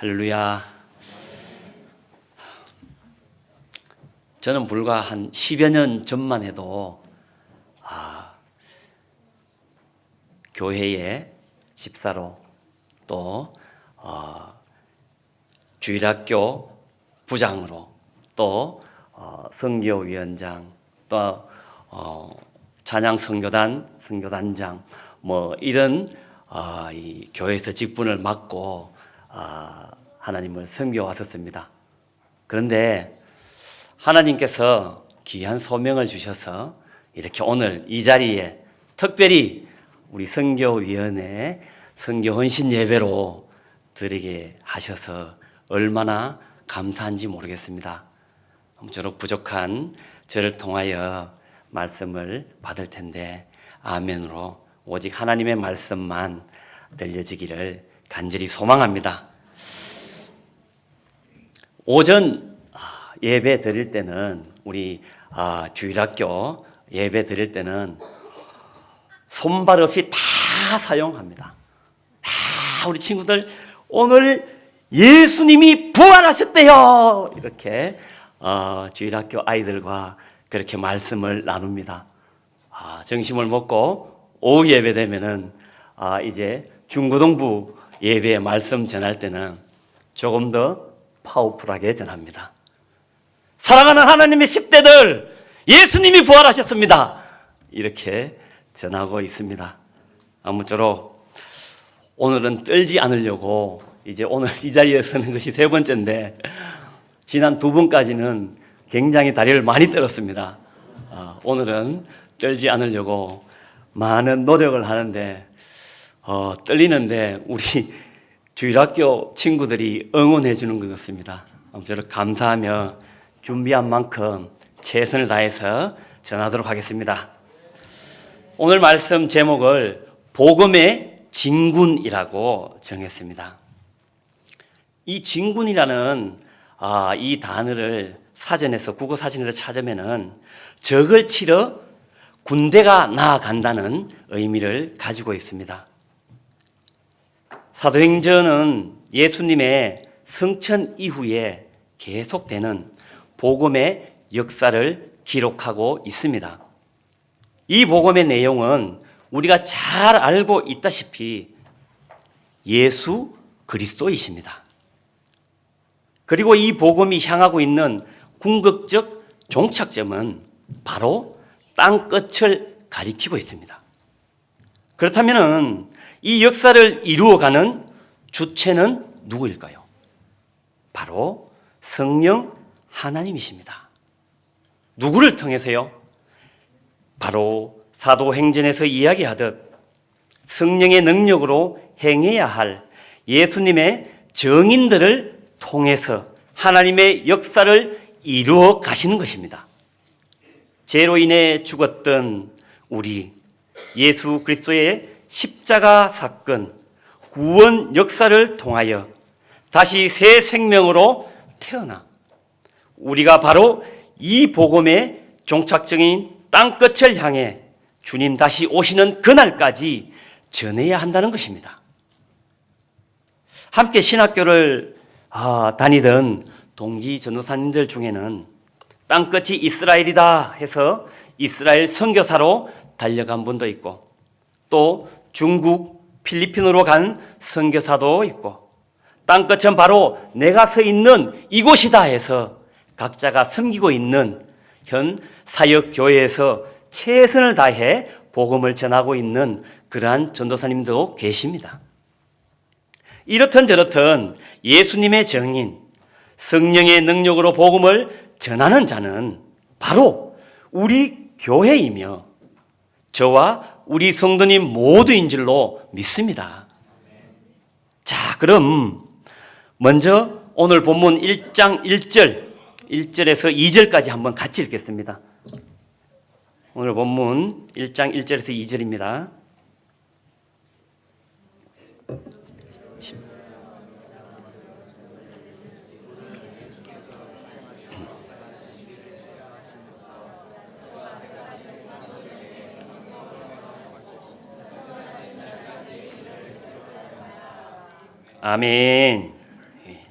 할렐루야. 저는 불과 한 10여 년 전만 해도 아, 교회의 집사로 또 어, 주일학교 부장으로 또 어, 선교위원장 또 어, 찬양 선교단 선교단장 뭐 이런 어, 이 교회에서 직분을 맡고 어, 하나님을 섬겨 왔었습니다. 그런데 하나님께서 귀한 소명을 주셔서 이렇게 오늘 이 자리에 특별히 우리 선교위원회 선교 헌신 예배로 드리게 하셔서 얼마나 감사한지 모르겠습니다. 아무쪼록 부족한 저를 통하여 말씀을 받을 텐데 아멘으로 오직 하나님의 말씀만 들려지기를 간절히 소망합니다. 오전 아, 예배 드릴 때는 우리 아, 주일학교 예배 드릴 때는 손발 없이 다 사용합니다. 아, 우리 친구들 오늘 예수님이 부활하셨대요. 이렇게 어, 주일학교 아이들과 그렇게 말씀을 나눕니다. 아, 점심을 먹고 오후 예배 되면은 아, 이제 중고등부 예배에 말씀 전할 때는 조금 더 파워풀하게 전합니다. 사랑하는 하나님의 10대들, 예수님이 부활하셨습니다. 이렇게 전하고 있습니다. 아무쪼록 오늘은 떨지 않으려고 이제 오늘 이 자리에 서는 것이 세 번째인데 지난 두 번까지는 굉장히 다리를 많이 떨었습니다. 아, 오늘은 떨지 않으려고 많은 노력을 하는데 어, 떨리는데 우리 주일학교 친구들이 응원해 주는 것 같습니다. 아무쪼록 감사하며 준비한 만큼 최선을 다해서 전하도록 하겠습니다. 오늘 말씀 제목을 복음의 진군이라고 정했습니다. 이 진군이라는 아, 이 단어를 사전에서 국어 사전에서 찾으면은 적을 치러 군대가 나아간다는 의미를 가지고 있습니다. 사도행전은 예수님의 성천 이후에 계속되는 복음의 역사를 기록하고 있습니다. 이 복음의 내용은 우리가 잘 알고 있다시피 예수 그리스도이십니다. 그리고 이 복음이 향하고 있는 궁극적 종착점은 바로 땅 끝을 가리키고 있습니다. 그렇다면 이 역사를 이루어가는 주체는 누구일까요? 바로 성령 하나님이십니다. 누구를 통해서요? 바로 사도행전에서 이야기하듯 성령의 능력으로 행해야 할 예수님의 정인들을 통해서 하나님의 역사를 이루어 가시는 것입니다. 죄로 인해 죽었던 우리 예수 그리스도의 십자가 사건, 구원 역사를 통하여 다시 새 생명으로 태어나 우리가 바로 이 복음의 종착적인 땅끝을 향해 주님 다시 오시는 그날까지 전해야 한다는 것입니다. 함께 신학교를 아, 다니던 동기 전도사님들 중에는 땅끝이 이스라엘이다 해서 이스라엘 선교사로 달려간 분도 있고 또 중국, 필리핀으로 간 선교사도 있고 땅끝은 바로 내가 서 있는 이곳이다 해서 각자가 섬기고 있는 현 사역 교회에서 최선을 다해 복음을 전하고 있는 그러한 전도사님도 계십니다. 이렇든 저렇든 예수님의 정인, 성령의 능력으로 복음을 전하는 자는 바로 우리 교회이며 저와 우리 성도님 모두인 줄로 믿습니다. 자, 그럼 먼저 오늘 본문 1장 1절, 1절에서 2절까지 한번 같이 읽겠습니다. 오늘 본문 1장 1절에서 2절입니다. 아멘. 예.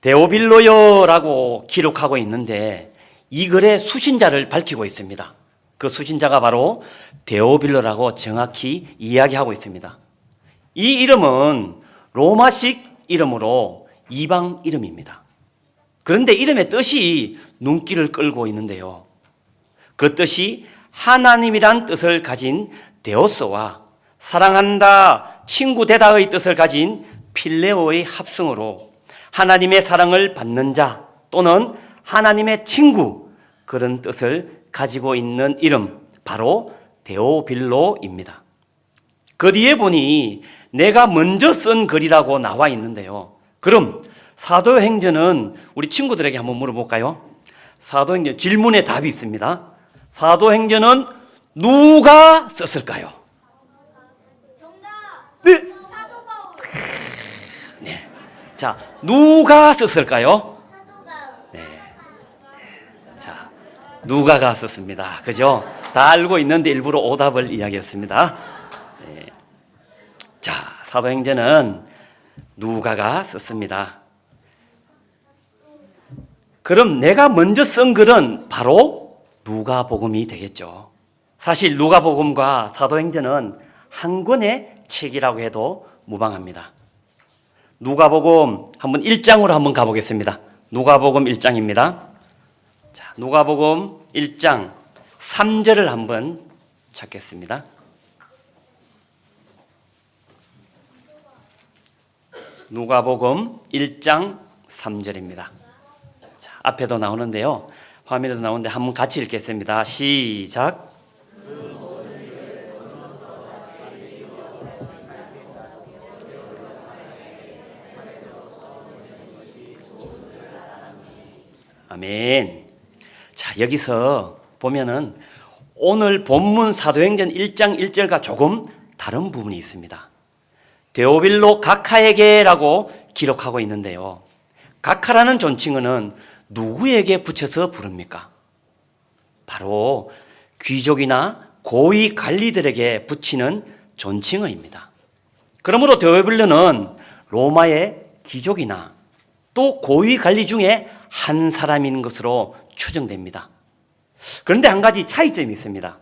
데오빌로여라고 기록하고 있는데 이 글의 수신자를 밝히고 있습니다. 그 수신자가 바로 데오빌로라고 정확히 이야기하고 있습니다. 이 이름은 로마식 이름으로 이방 이름입니다. 그런데 이름의 뜻이 눈길을 끌고 있는데요. 그 뜻이 하나님이란 뜻을 가진 데오스와 사랑한다, 친구 되다의 뜻을 가진 필레오의 합성으로 하나님의 사랑을 받는 자 또는 하나님의 친구 그런 뜻을 가지고 있는 이름 바로 데오빌로입니다. 그 뒤에 보니 내가 먼저 쓴 글이라고 나와 있는데요. 그럼 사도행전은 우리 친구들에게 한번 물어볼까요? 사도행전 질문에 답이 있습니다. 사도행전은 누가 썼을까요? 정답. 네. 사도 바울. 자, 누가 썼을까요? 사도 바울. 자, 누가가 썼습니다. 그죠? 다 알고 있는데 일부러 오답을 이야기했습니다. 네. 자, 사도행전은 누가가 썼습니다. 그럼 내가 먼저 쓴 글은 바로 누가복음이 되겠죠. 사실 누가복음과 사도행전은 한 권의 책이라고 해도 무방합니다. 누가복음 한번 1장으로 한번 가보겠습니다. 누가복음 1장입니다. 자, 누가복음 1장 3절을 한번 찾겠습니다. 누가복음 1장 3절입니다. 자, 앞에도 나오는데요. 화면에도 나오는데 한번 같이 읽겠습니다. 시작. 아멘. 자, 여기서 보면은 오늘 본문 사도행전 1장 1절과 조금 다른 부분이 있습니다. 데오빌로 가카에게라고 기록하고 있는데요. 가카라는 존칭어는 누구에게 붙여서 부릅니까? 바로 귀족이나 고위 관리들에게 붙이는 존칭어입니다. 그러므로 데오빌로는 로마의 귀족이나 또 고위 관리 중에 한 사람인 것으로 추정됩니다. 그런데 한 가지 차이점이 있습니다.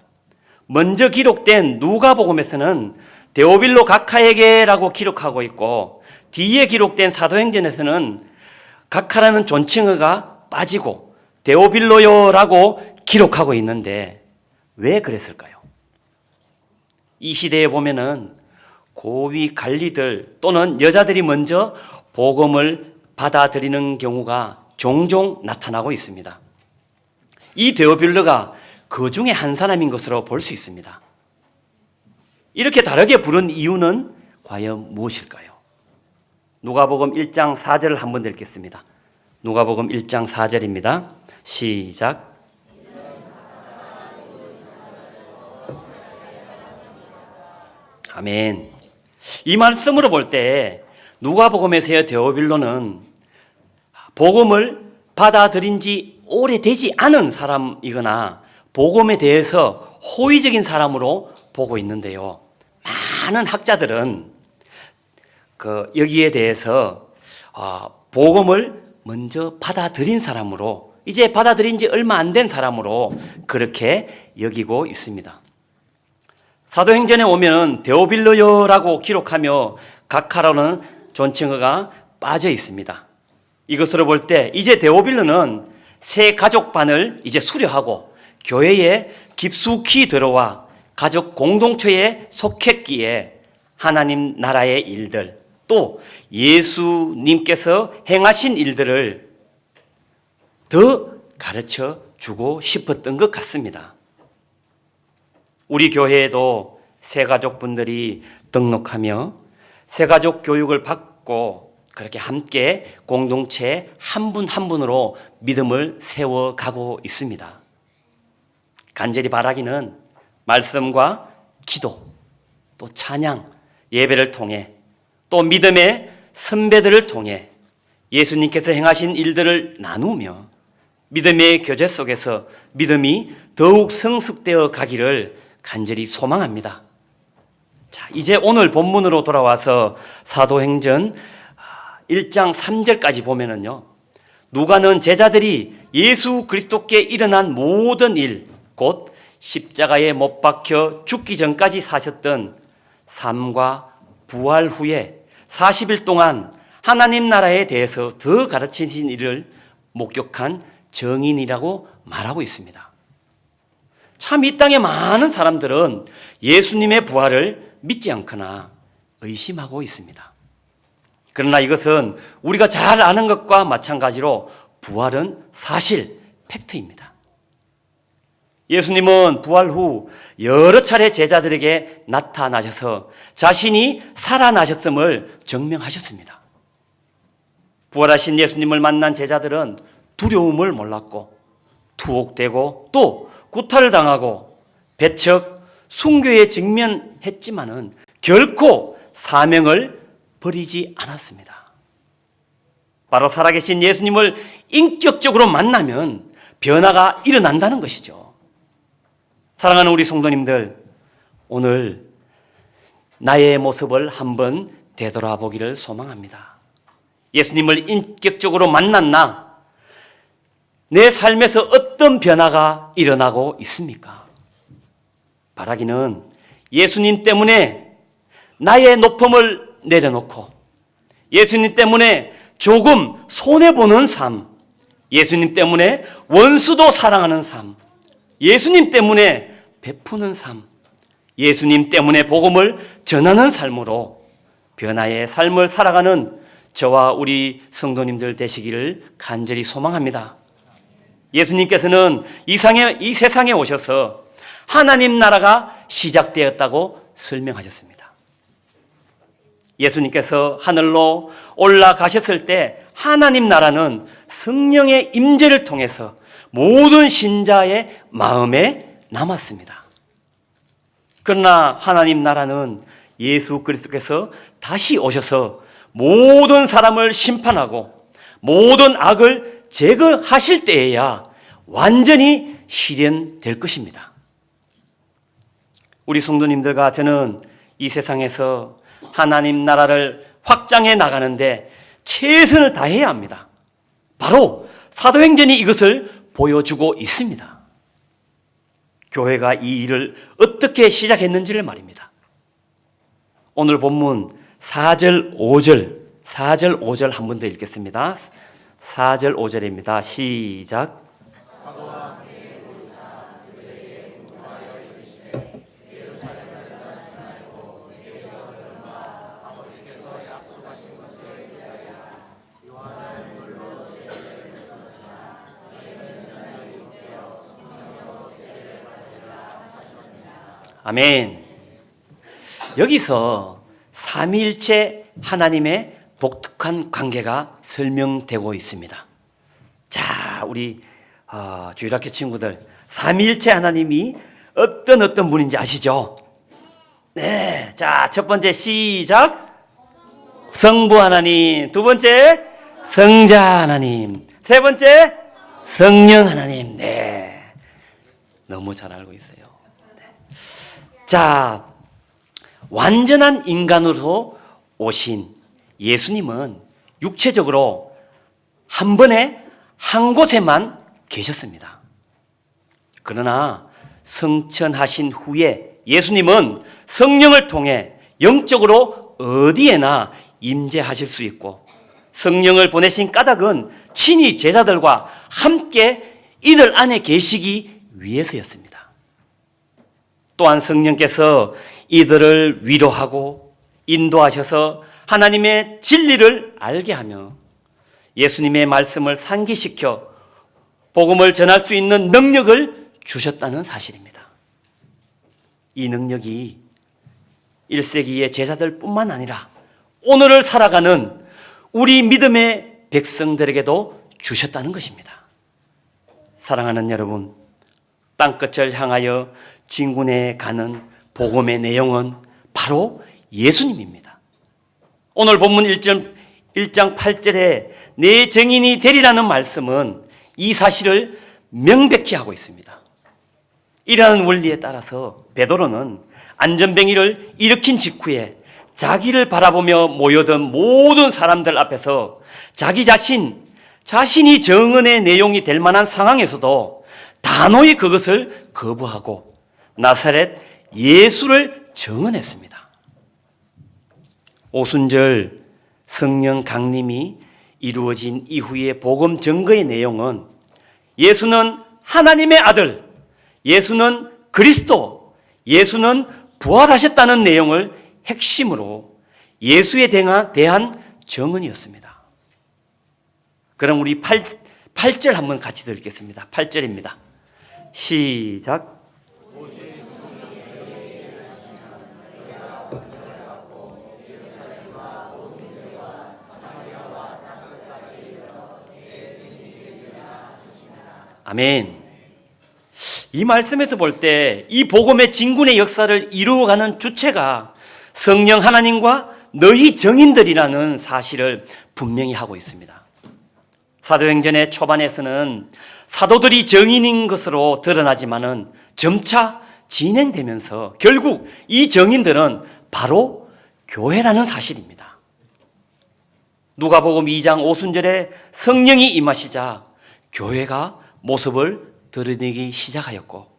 먼저 기록된 누가복음에서는 데오빌로 가카에게라고 기록하고 있고 뒤에 기록된 사도행전에서는 가카라는 존칭어가 빠지고 데오빌로요라고 기록하고 있는데 왜 그랬을까요? 이 시대에 보면은 고위 관리들 또는 여자들이 먼저 복음을 받아들이는 경우가 종종 나타나고 있습니다. 이 데오빌러가 그 중에 한 사람인 것으로 볼 수 있습니다. 이렇게 다르게 부른 이유는 과연 무엇일까요? 누가복음 1장 4절을 한번 읽겠습니다. 누가복음 1장 4절입니다. 시작. 아멘. 이 말씀으로 볼 때 누가복음에서의 데오빌로는 복음을 받아들인 지 오래되지 않은 사람이거나 복음에 대해서 호의적인 사람으로 보고 있는데요. 많은 학자들은 그 여기에 대해서 어, 복음을 먼저 받아들인 사람으로 이제 받아들인 지 얼마 안 된 사람으로 그렇게 여기고 있습니다. 사도행전에 오면 데오빌로요라고 기록하며 각하라는 존칭어가 빠져 있습니다. 이것으로 볼 때 이제 데오빌로는 새 가족반을 이제 수료하고 교회에 깊숙이 들어와 가족 공동체에 속했기에 하나님 나라의 일들 또 예수님께서 행하신 일들을 더 가르쳐 주고 싶었던 것 같습니다. 우리 교회에도 새가족분들이 등록하며 새가족 교육을 받고 그렇게 함께 공동체 한 분 한 분으로 믿음을 세워가고 있습니다. 간절히 바라기는 말씀과 기도, 또 찬양, 예배를 통해 또 믿음의 선배들을 통해 예수님께서 행하신 일들을 나누며 믿음의 교제 속에서 믿음이 더욱 성숙되어 가기를 간절히 소망합니다. 자, 이제 오늘 본문으로 돌아와서 사도행전 1장 3절까지 보면은요. 누가는 제자들이 예수 그리스도께 일어난 모든 일, 곧 십자가에 못 박혀 죽기 전까지 사셨던 삶과 부활 후에 40일 동안 하나님 나라에 대해서 더 가르치신 일을 목격한 정인이라고 말하고 있습니다. 참 이 땅에 많은 사람들은 예수님의 부활을 믿지 않거나 의심하고 있습니다. 그러나 이것은 우리가 잘 아는 것과 마찬가지로 부활은 사실, 팩트입니다. 예수님은 부활 후 여러 차례 제자들에게 나타나셔서 자신이 살아나셨음을 증명하셨습니다. 부활하신 예수님을 만난 제자들은 두려움을 몰랐고 투옥되고 또 구타를 당하고 배척, 순교에 직면했지만은 결코 사명을 버리지 않았습니다. 바로 살아계신 예수님을 인격적으로 만나면 변화가 일어난다는 것이죠. 사랑하는 우리 성도님들, 오늘 나의 모습을 한번 되돌아보기를 소망합니다. 예수님을 인격적으로 만났나? 내 삶에서 어떤 변화가 일어나고 있습니까? 바라기는 예수님 때문에 나의 높음을 내려놓고 예수님 때문에 조금 손해보는 삶, 예수님 때문에 원수도 사랑하는 삶, 예수님 때문에 베푸는 삶, 예수님 때문에 복음을 전하는 삶으로 변화의 삶을 살아가는 저와 우리 성도님들 되시기를 간절히 소망합니다. 예수님께서는 이, 상에, 이 세상에 오셔서 하나님 나라가 시작되었다고 설명하셨습니다. 예수님께서 하늘로 올라가셨을 때 하나님 나라는 성령의 임재를 통해서 모든 신자의 마음에 남았습니다. 그러나 하나님 나라는 예수 그리스도께서 다시 오셔서 모든 사람을 심판하고 모든 악을 제거하실 때에야 완전히 실현될 것입니다. 우리 성도님들과 저는 이 세상에서 하나님 나라를 확장해 나가는데 최선을 다해야 합니다. 바로 사도행전이 이것을 보여주고 있습니다. 교회가 이 일을 어떻게 시작했는지를 말입니다. 오늘 본문 4절, 5절, 4절, 5절 한 번 더 읽겠습니다. 4절, 5절입니다. 시작. 아멘. 여기서 삼위일체 하나님의 독특한 관계가 설명되고 있습니다. 자, 우리 어, 주일학교 친구들, 삼위일체 하나님이 어떤 어떤 분인지 아시죠? 네, 자, 첫 번째 시작. 성부 하나님, 두 번째 성자 하나님, 세 번째 성령 하나님. 네, 너무 잘 알고 있어요. 자, 완전한 인간으로 오신 예수님은 육체적으로 한 번에 한 곳에만 계셨습니다. 그러나 성천하신 후에 예수님은 성령을 통해 영적으로 어디에나 임재하실 수 있고 성령을 보내신 까닭은 친히 제자들과 함께 이들 안에 계시기 위해서였습니다. 또한 성령께서 이들을 위로하고 인도하셔서 하나님의 진리를 알게 하며 예수님의 말씀을 상기시켜 복음을 전할 수 있는 능력을 주셨다는 사실입니다. 이 능력이 1세기의 제자들뿐만 아니라 오늘을 살아가는 우리 믿음의 백성들에게도 주셨다는 것입니다. 사랑하는 여러분, 땅끝을 향하여 진군해 가는 복음의 내용은 바로 예수님입니다. 오늘 본문 1절, 1장 8절에 내 정인이 되리라는 말씀은 이 사실을 명백히 하고 있습니다. 이라는 원리에 따라서 베드로는 안전뱅이를 일으킨 직후에 자기를 바라보며 모여든 모든 사람들 앞에서 자기 자신 자신이 정언의 내용이 될 만한 상황에서도 단호히 그것을 거부하고 나사렛 예수를 정언했습니다. 오순절 성령 강림이 이루어진 이후의 복음 증거의 내용은 예수는 하나님의 아들, 예수는 그리스도, 예수는 부활하셨다는 내용을 핵심으로 예수에 대한, 정언이었습니다. 그럼 우리 8, 8절 한번 같이 들겠습니다. 8절입니다. 시작. 아멘. 이 말씀에서 볼 때 이 복음의 진군의 역사를 이루어가는 주체가 성령 하나님과 너희 정인들이라는 사실을 분명히 하고 있습니다. 사도행전의 초반에서는 사도들이 정인인 것으로 드러나지만은 점차 진행되면서 결국 이 정인들은 바로 교회라는 사실입니다. 누가복음 2장 오순절에 성령이 임하시자 교회가 모습을 드러내기 시작하였고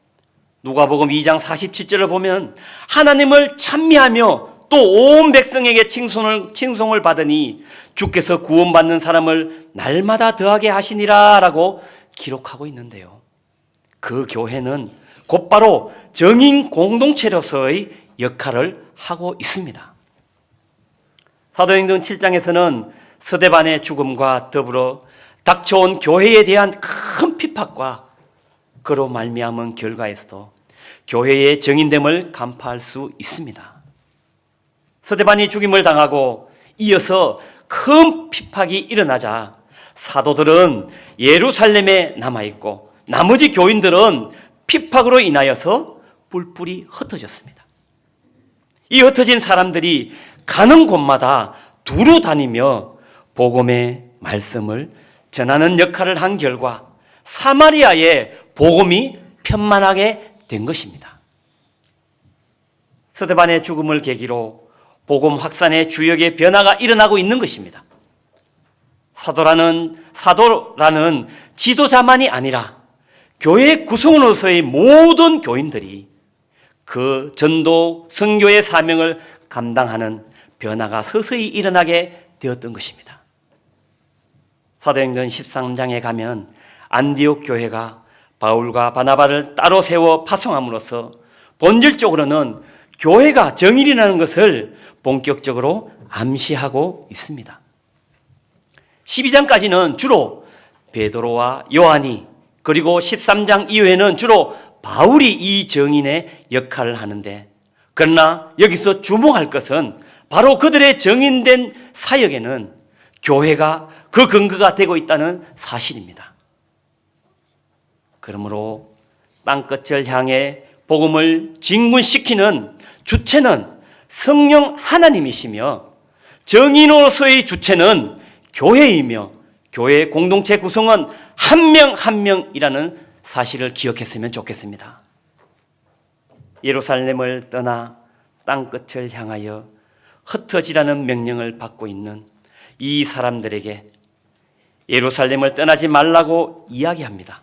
누가복음 2장 47절을 보면 하나님을 찬미하며 또 온 백성에게 칭송을, 칭송을 받으니 주께서 구원받는 사람을 날마다 더하게 하시니라 라고 기록하고 있는데요. 그 교회는 곧바로 정인 공동체로서의 역할을 하고 있습니다. 사도행전 7장에서는 서대반의 죽음과 더불어 닥쳐온 교회에 대한 큰 핍박과 그로 말미암은 결과에서도 교회의 정인됨을 간파할 수 있습니다. 서대반이 죽임을 당하고 이어서 큰 핍박이 일어나자 사도들은 예루살렘에 남아 있고 나머지 교인들은 핍박으로 인하여서 뿔뿔이 흩어졌습니다. 이 흩어진 사람들이 가는 곳마다 두루 다니며 복음의 말씀을 전하는 역할을 한 결과 사마리아에 복음이 편만하게 된 것입니다. 서대반의 죽음을 계기로 복음 확산의 주역의 변화가 일어나고 있는 것입니다. 사도라는 사도라는 지도자만이 아니라 교회 구성원으로서의 모든 교인들이 그 전도 선교의 사명을 감당하는 변화가 서서히 일어나게 되었던 것입니다. 사도행전 13장에 가면 안디옥 교회가 바울과 바나바를 따로 세워 파송함으로써 본질적으로는 교회가 정일이라는 것을 본격적으로 암시하고 있습니다. 12장까지는 주로 베드로와 요한이 그리고 13장 이후에는 주로 바울이 이 정인의 역할을 하는데 그러나 여기서 주목할 것은 바로 그들의 정인된 사역에는 교회가 그 근거가 되고 있다는 사실입니다. 그러므로 땅끝을 향해 복음을 진군시키는 주체는 성령 하나님이시며 정인으로서의 주체는 교회이며 교회 공동체 구성은 한명 한 명이라는 사실을 기억했으면 좋겠습니다. 예루살렘을 떠나 땅끝을 향하여 흩어지라는 명령을 받고 있는 이 사람들에게 예루살렘을 떠나지 말라고 이야기합니다.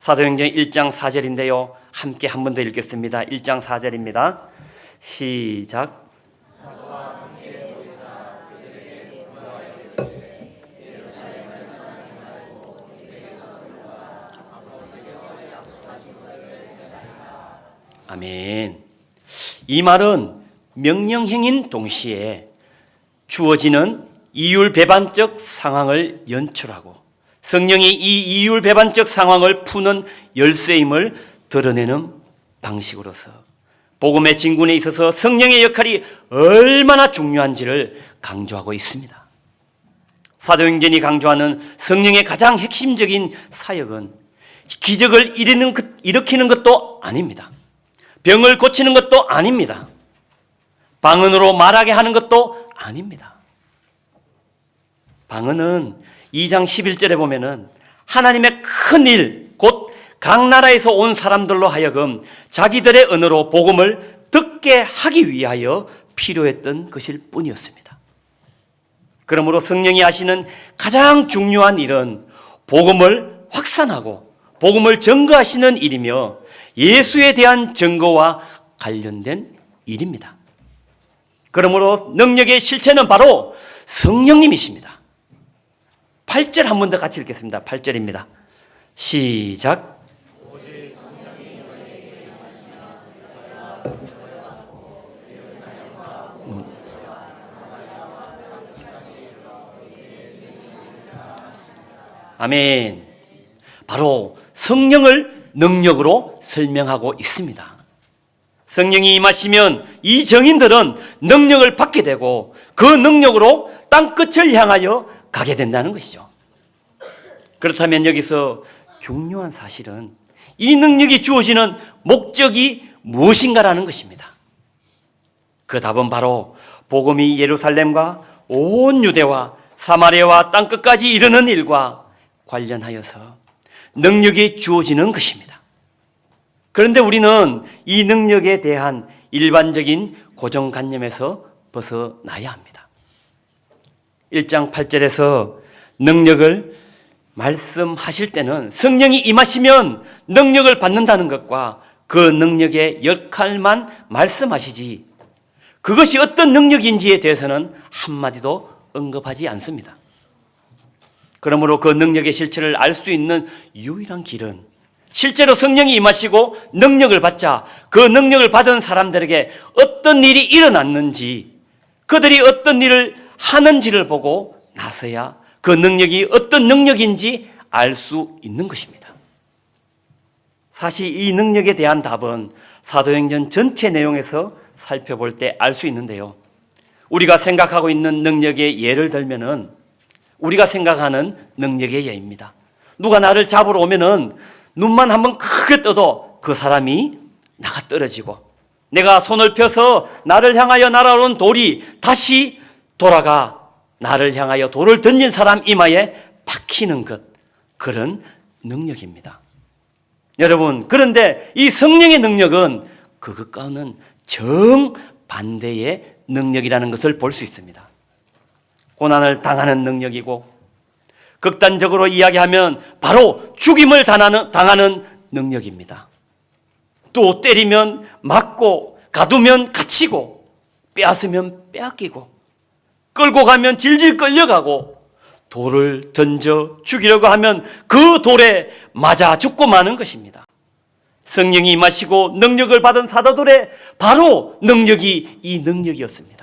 사도행전 1장 4절인데요. 함께 한 번 더 읽겠습니다. 1장 4절입니다. 시작. 아멘. 이 말은 명령행인 동시에 주어지는 이율 배반적 상황을 연출하고 성령이 이 이율 배반적 상황을 푸는 열쇠임을 드러내는 방식으로서 복음의 진군에 있어서 성령의 역할이 얼마나 중요한지를 강조하고 있습니다. 사도행전이 강조하는 성령의 가장 핵심적인 사역은 기적을 일으키는 것도 아닙니다. 병을 고치는 것도 아닙니다. 방언으로 말하게 하는 것도 아닙니다. 방언은 2장 11절에 보면은 하나님의 큰 일, 곧 각 나라에서 온 사람들로 하여금 자기들의 언어로 복음을 듣게 하기 위하여 필요했던 것일 뿐이었습니다. 그러므로 성령이 하시는 가장 중요한 일은 복음을 확산하고 복음을 증거하시는 일이며 예수에 대한 증거와 관련된 일입니다. 그러므로 능력의 실체는 바로 성령님이십니다. 8절 한 번 더 같이 읽겠습니다. 8절입니다. 시작. 아멘. 바로 성령을 능력으로 설명하고 있습니다. 성령이 임하시면 이 정인들은 능력을 받게 되고 그 능력으로 땅끝을 향하여 가게 된다는 것이죠. 그렇다면 여기서 중요한 사실은 이 능력이 주어지는 목적이 무엇인가라는 것입니다. 그 답은 바로 복음이 예루살렘과 온 유대와 사마리아와 땅끝까지 이르는 일과 관련하여서 능력이 주어지는 것입니다. 그런데 우리는 이 능력에 대한 일반적인 고정관념에서 벗어나야 합니다. 1장 8절에서 능력을 말씀하실 때는 성령이 임하시면 능력을 받는다는 것과 그 능력의 역할만 말씀하시지 그것이 어떤 능력인지에 대해서는 한마디도 언급하지 않습니다. 그러므로 그 능력의 실체를 알 수 있는 유일한 길은 실제로 성령이 임하시고 능력을 받자 그 능력을 받은 사람들에게 어떤 일이 일어났는지 그들이 어떤 일을 하는지를 보고 나서야 그 능력이 어떤 능력인지 알 수 있는 것입니다. 사실 이 능력에 대한 답은 사도행전 전체 내용에서 살펴볼 때 알 수 있는데요. 우리가 생각하고 있는 능력의 예를 들면은 우리가 생각하는 능력의 예입니다. 누가 나를 잡으러 오면은 눈만 한번 크게 떠도 그 사람이 나가 떨어지고 내가 손을 펴서 나를 향하여 날아오는 돌이 다시 돌아가 나를 향하여 돌을 던진 사람 이마에 박히는 것 그런 능력입니다. 여러분 그런데 이 성령의 능력은 그것과는 정반대의 능력이라는 것을 볼 수 있습니다. 고난을 당하는 능력이고 극단적으로 이야기하면 바로 죽임을 당하는, 능력입니다. 또 때리면 맞고 가두면 갇히고 빼앗으면 빼앗기고 끌고 가면 질질 끌려가고 돌을 던져 죽이려고 하면 그 돌에 맞아 죽고 마는 것입니다. 성령이 임하시고 능력을 받은 사도들의 바로 능력이 이 능력이었습니다.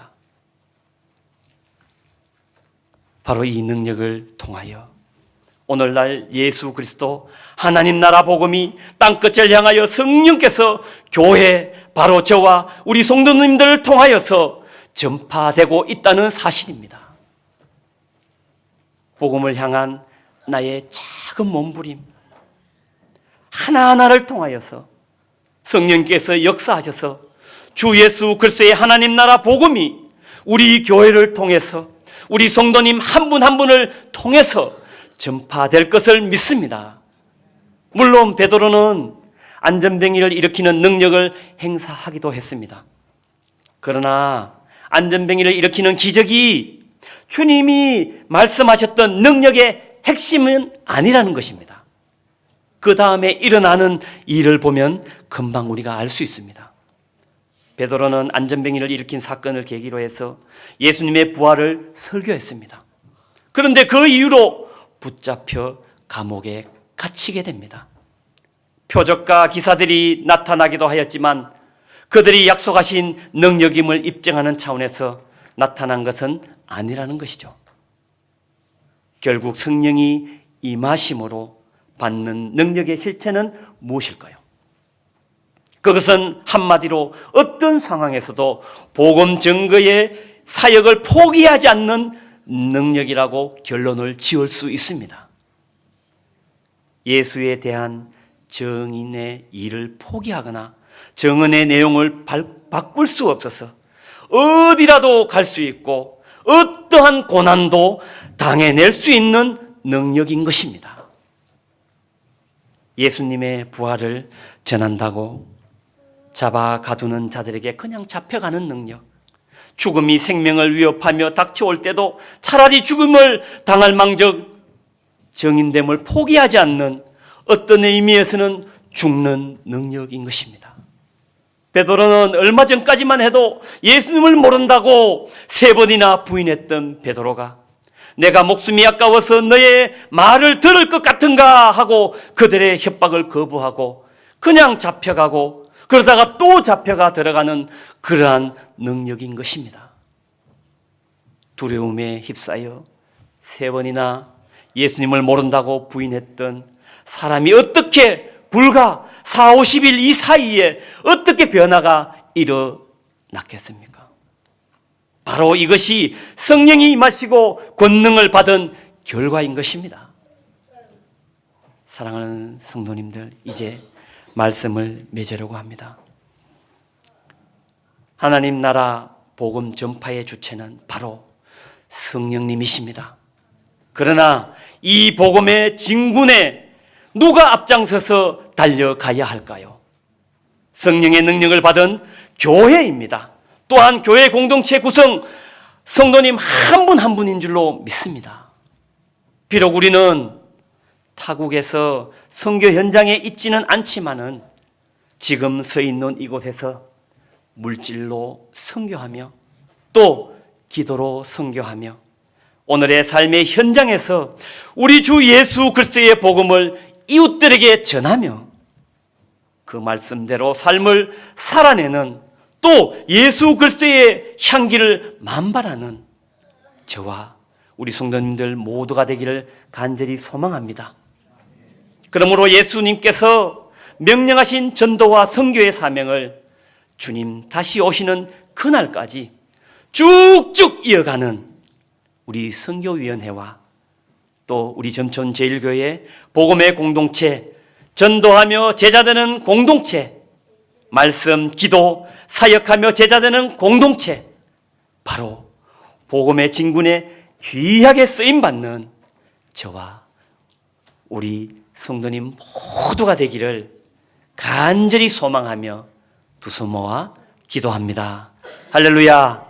바로 이 능력을 통하여 오늘날 예수 그리스도 하나님 나라 복음이 땅끝을 향하여 성령께서 교회 바로 저와 우리 성도님들을 통하여서 전파되고 있다는 사실입니다. 복음을 향한 나의 작은 몸부림 하나하나를 통하여서 성령께서 역사하셔서 주 예수 그리스도의 하나님 나라 복음이 우리 교회를 통해서 우리 성도님 한분한 분을 통해서 전파될 것을 믿습니다. 물론 베드로는 안전병이를 일으키는 능력을 행사하기도 했습니다. 그러나 안전병이를 일으키는 기적이 주님이 말씀하셨던 능력의 핵심은 아니라는 것입니다. 그 다음에 일어나는 일을 보면 금방 우리가 알 수 있습니다. 베드로는 안전병이를 일으킨 사건을 계기로 해서 예수님의 부활을 설교했습니다. 그런데 그 이후로 붙잡혀 감옥에 갇히게 됩니다. 표적과 기사들이 나타나기도 하였지만 그들이 약속하신 능력임을 입증하는 차원에서 나타난 것은 아니라는 것이죠. 결국 성령이 임하심으로 받는 능력의 실체는 무엇일까요? 그것은 한마디로 어떤 상황에서도 복음 증거의 사역을 포기하지 않는 능력이라고 결론을 지을 수 있습니다. 예수에 대한 정인의 일을 포기하거나 정언의 내용을 바꿀 수 없어서 어디라도 갈 수 있고 어떠한 고난도 당해낼 수 있는 능력인 것입니다. 예수님의 부활을 전한다고 잡아 가두는 자들에게 그냥 잡혀가는 능력. 죽음이 생명을 위협하며 닥쳐올 때도 차라리 죽음을 당할 망정 정인됨을 포기하지 않는 어떤 의미에서는 죽는 능력인 것입니다. 베드로는 얼마 전까지만 해도 예수님을 모른다고 세 번이나 부인했던 베드로가 내가 목숨이 아까워서 너의 말을 들을 것 같은가 하고 그들의 협박을 거부하고 그냥 잡혀가고 그러다가 또 잡혀가 들어가는 그러한 능력인 것입니다. 두려움에 휩싸여 세 번이나 예수님을 모른다고 부인했던 사람이 어떻게 불과 4, 50일 이 사이에 어떻게 변화가 일어났겠습니까? 바로 이것이 성령이 임하시고 권능을 받은 결과인 것입니다. 사랑하는 성도님들, 이제 말씀을 맺으려고 합니다. 하나님 나라 복음 전파의 주체는 바로 성령님이십니다. 그러나 이 복음의 진군에 누가 앞장서서 달려가야 할까요? 성령의 능력을 받은 교회입니다. 또한 교회 공동체 구성 성도님 한 분 한 분인 줄로 믿습니다. 비록 우리는 타국에서 선교 현장에 있지는 않지만은 지금 서 있는 이곳에서 물질로 선교하며 또 기도로 선교하며 오늘의 삶의 현장에서 우리 주 예수 그리스도의 복음을 이웃들에게 전하며 그 말씀대로 삶을 살아내는 또 예수 그리스도의 향기를 만발하는 저와 우리 성도님들 모두가 되기를 간절히 소망합니다. 그러므로 예수님께서 명령하신 전도와 선교의 사명을 주님 다시 오시는 그날까지 쭉쭉 이어가는 우리 선교위원회와 또 우리 점촌 제일교회 복음의 공동체 전도하며 제자되는 공동체 말씀 기도 사역하며 제자되는 공동체 바로 복음의 진군에 귀하게 쓰임 받는 저와 우리 성도님 모두가 되기를 간절히 소망하며 두 손 모아 기도합니다. 할렐루야.